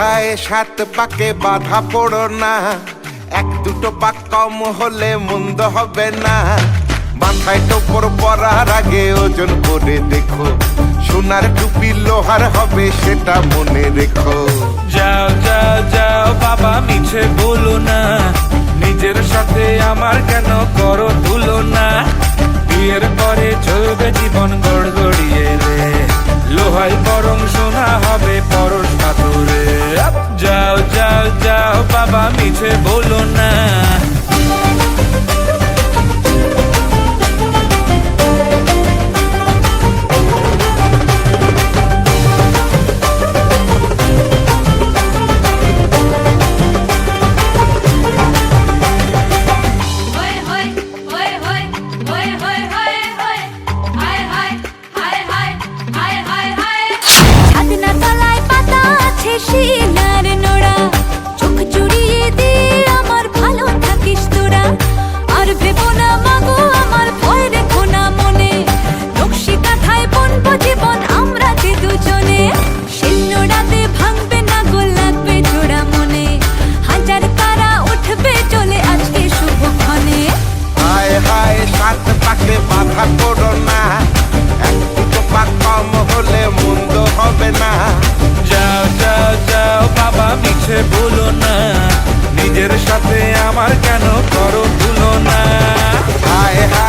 মাথায় সাত পাকে বাধা পড়ো না। এক দুটো পাক কম হলে মন্দ হবে না। মাথায় টোপর পরার আগে ওজন করে দেখো। সোনার টুপি লোহার হবে সেটা মনে রেখো। যাও যাও যাও, বাবা, মিছে বলো না। নিজের সাথে আমার কেন করো তুলো না বিয়ের পরে চলবে উঠে বল সাথে আমার কেন করো তুলনা? হায়